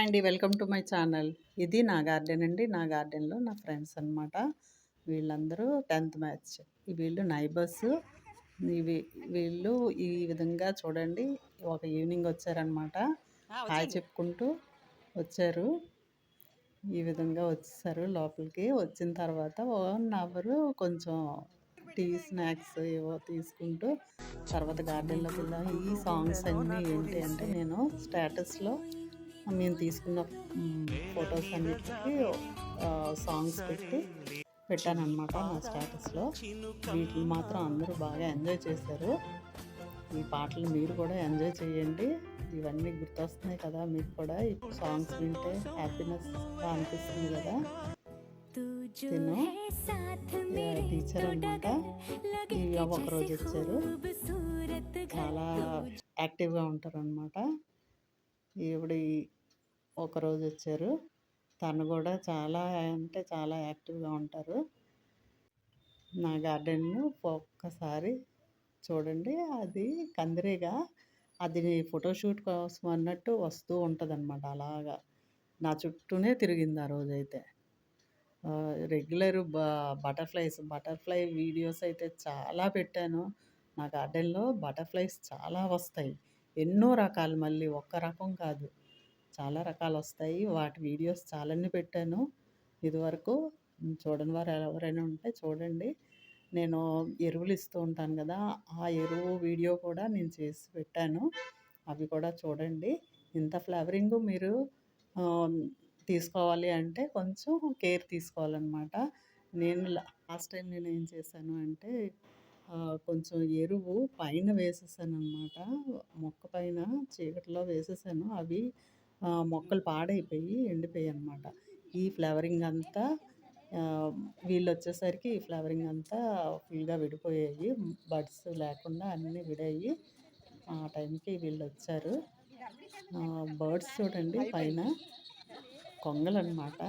Hi అండి. Welcome to my channel. ఇది నా గార్డెన్ అండి. నా గార్డెన్లో నా ఫ్రెండ్స్ అనమాట వీళ్ళందరూ టెన్త్ మ్యాచ్. వీళ్ళు నైబర్స్. ఇవి వీళ్ళు ఈ విధంగా చూడండి. ఒక ఈవినింగ్ వచ్చారనమాట హాయ్ చెప్పుకుంటూ వచ్చారు. ఈ విధంగా వచ్చేసారు లోపలికి. వచ్చిన తర్వాత వన్ అవర్ కొంచెం టీ స్నాక్స్ ఏవో తీసుకుంటూ తర్వాత గార్డెన్లోకి వెళ్ళాం ఈ సాంగ్స్ అన్నీ ఏంటి అంటే నేను స్టేటస్లో మేము తీసుకున్న ఫొటోస్ అన్నిటికీ సాంగ్స్ పెట్టి పెట్టాను అనమాట నా స్టేటస్లో వీటిని మాత్రం అందరూ బాగా ఎంజాయ్ చేశారు. ఈ పాటలు మీరు కూడా ఎంజాయ్ చేయండి. ఇవన్నీ గుర్తొస్తున్నాయి కదా మీకు కూడా. ఈ సాంగ్స్ వింటే హ్యాపీనెస్ అనిపిస్తుంది కదా. తిను. టీచర్ అనమాట ఒకరోజు వచ్చారు. చాలా యాక్టివ్గా ఉంటారు అనమాట ఈవిడ ఒకరోజు వచ్చారు. తను కూడా చాలా అంటే చాలా యాక్టివ్గా ఉంటారు. నా గార్డెన్ను ఒక్కసారి చూడండి. అది కందిరీగా. అది ఫోటోషూట్ కోసం అన్నట్టు వస్తూ ఉంటుంది అనమాట అలాగా. నా చుట్టూనే తిరిగింది ఆ రోజైతే. రెగ్యులర్ బ బటర్ఫ్లైస్ బటర్ఫ్లై వీడియోస్ అయితే చాలా పెట్టాను. నా గార్డెన్లో బటర్ఫ్లైస్ చాలా వస్తాయి. ఎన్నో రకాలు మళ్ళీ ఒక్క రకం కాదు. చాలా రకాలు వస్తాయి వాటి వీడియోస్ చాలానే పెట్టాను. ఇదివరకు చూడని వారు ఎవరైనా ఉంటే చూడండి. నేను ఎరువులు ఇస్తూ ఉంటాను కదా ఆ ఎరువు వీడియో కూడా నేను చేసి పెట్టాను. అవి కూడా చూడండి. ఇంత ఫ్లవరింగ్ మీరు తీసుకోవాలి అంటే కొంచెం కేర్ తీసుకోవాలన్నమాట. నేను లాస్ట్ టైం నేను ఏం చేశాను అంటే కొంచెం ఎరువు పైన వేసేసాను అనమాట మొక్క పైన చీకటిలో వేసేసాను. అవి మొక్కలు పాడైపోయి ఎండిపోయాయి అనమాట ఈ ఫ్లవరింగ్ అంతా వీళ్ళు వచ్చేసరికి ఈ ఫ్లవరింగ్ అంతా ఫుల్గా విడిపోయాయి. బడ్స్ లేకుండా అన్నీ విడాయి. ఆ టైంకి వీళ్ళు వచ్చారు బర్డ్స్ చూడండి పైన కొంగలన్నమాట.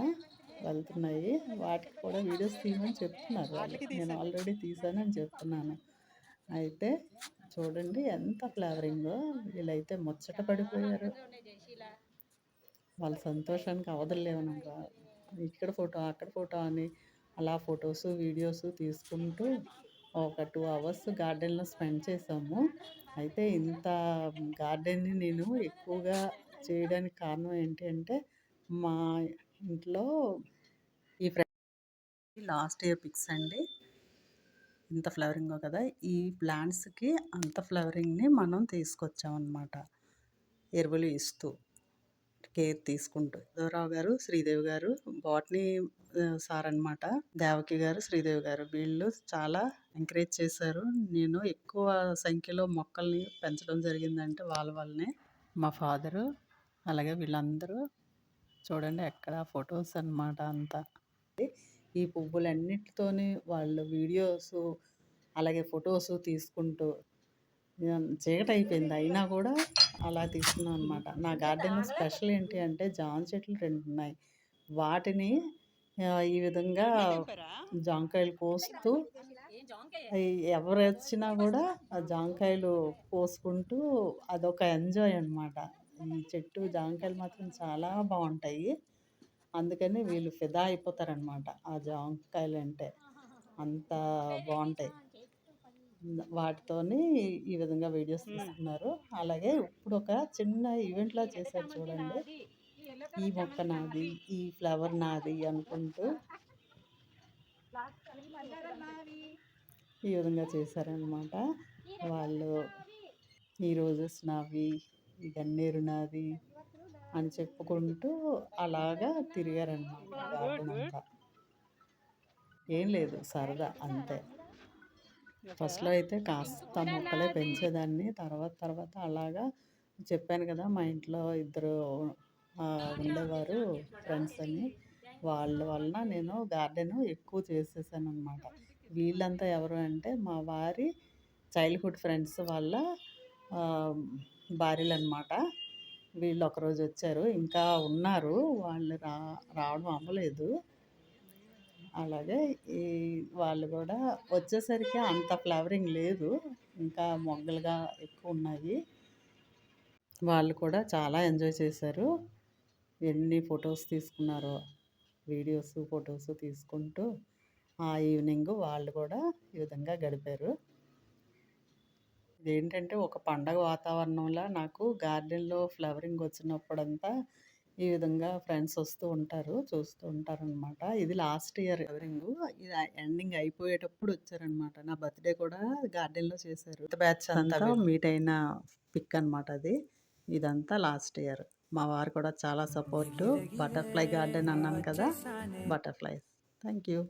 వెళ్తున్నాయి. వాటికి కూడా వీడియోస్ తీయమని చెప్తున్నారు నేను ఆల్రెడీ తీసానని చెప్తున్నాను. అయితే చూడండి ఎంత ఫ్లేవరింగో. వీళ్ళైతే ముచ్చట పడిపోయారు. వాళ్ళ సంతోషానికి అవదలేవనగా ఇక్కడ ఫోటో అక్కడ ఫోటో అని అలా ఫొటోస్ వీడియోస్ తీసుకుంటూ ఒక టూ అవర్స్ గార్డెన్లో స్పెండ్ చేసాము అయితే ఇంత గార్డెన్ని నేను ఎక్కువగా చేయడానికి కారణం ఏంటి అంటే మా ఇంట్లో ఈ లాస్ట్ ఇయర్ పిక్స్ అండి. ఇంత ఫ్లవరింగో కదా ఈ ప్లాంట్స్కి అంత ఫ్లవరింగ్ని మనం తీసుకొచ్చామన్నమాట. ఎరువులు ఇస్తూ కేర్ తీసుకుంటూ. దేవరావు గారు శ్రీదేవి గారు బాటనీ సార్ అనమాట దేవకి గారు శ్రీదేవి గారు వీళ్ళు చాలా ఎంకరేజ్ చేశారు. నేను ఎక్కువ సంఖ్యలో మొక్కల్ని పెంచడం జరిగిందంటే వాళ్ళ వల్లనే. మా ఫాదరు అలాగే వీళ్ళందరూ చూడండి ఎక్కడ ఫొటోస్ అనమాట అంతా. ఈ పువ్వులన్నిటితోని వాళ్ళు వీడియోస్ అలాగే ఫొటోస్ తీసుకుంటూ చీకటి అయిపోయింది. అయినా కూడా అలా తీసుకున్నాం అనమాట నా గార్డెన్ స్పెషల్ ఏంటి అంటే జామ చెట్లు రెండు ఉన్నాయి. వాటిని ఈ విధంగా జాంకాయలు కోస్తూ ఎవరు వచ్చినా కూడా ఆ జాంకాయలు కోసుకుంటూ అదొక ఎంజాయ్ అనమాట ఈ చెట్టు జాంకాయలు మాత్రం చాలా బాగుంటాయి. అందుకని వీళ్ళు ఫిదా అయిపోతారనమాట ఆ జాంకాయలు అంటే. అంత బాగుంటాయి. వాటితోని ఈ విధంగా వీడియోస్ తీసుకున్నారు అలాగే ఇప్పుడు ఒక చిన్న ఈవెంట్లా చేశారు చూడండి. ఈ మొక్క నాది ఈ ఫ్లవర్ నాది అనుకుంటూ ఈ విధంగా చేశారనమాట వాళ్ళు ఈ రోజెస్ నావి గన్నేరు నాది అని చెప్పుకుంటూ అలాగా తిరిగారనమాట గార్డెన్ అంతా ఏం లేదు సరదా అంతే. ఫస్ట్లో అయితే కాస్త మొక్కలే పెంచేదాన్ని తర్వాత తర్వాత అలాగా చెప్పాను కదా మా ఇంట్లో ఇద్దరు ఉండేవారు ఫ్రెండ్స్ అని. వాళ్ళ వలన నేను గార్డెన్ ఎక్కువ చేసేసాను అనమాట వీళ్ళంతా ఎవరు అంటే మా వారి చైల్డ్హుడ్ ఫ్రెండ్స్ వల్ల భార్యలు అనమాట వీళ్ళు ఒకరోజు వచ్చారు. ఇంకా ఉన్నారు. వాళ్ళు రా రావడం అవ్వలేదు. అలాగే ఈ వాళ్ళు కూడా వచ్చేసరికి అంత ఫ్లవరింగ్ లేదు. ఇంకా మొగ్గలుగా ఎక్కువ ఉన్నాయి. వాళ్ళు కూడా చాలా ఎంజాయ్ చేశారు. ఎన్ని ఫొటోస్ తీసుకున్నారో వీడియోస్ ఫొటోస్ తీసుకుంటూ ఆ ఈవినింగ్ వాళ్ళు కూడా ఈ విధంగా గడిపారు. ఇదేంటంటే ఒక పండగ వాతావరణంలా నాకు గార్డెన్లో ఫ్లవరింగ్ వచ్చినప్పుడంతా ఈ విధంగా ఫ్రెండ్స్ వస్తూ ఉంటారు చూస్తూ ఉంటారనమాట. ఇది లాస్ట్ ఇయర్ ఫ్లవరింగ్. ఇది ఎండింగ్ అయిపోయేటప్పుడు వచ్చారనమాట. నా బర్త్డే కూడా గార్డెన్లో చేశారు. బ్యాచ్ అంతా మీట్ అయిన పిక్ అనమాట అది. ఇదంతా లాస్ట్ ఇయర్. మా వారు కూడా చాలా సపోర్టు. బటర్ఫ్లై గార్డెన్ అన్నాను కదా. Butterflies thank you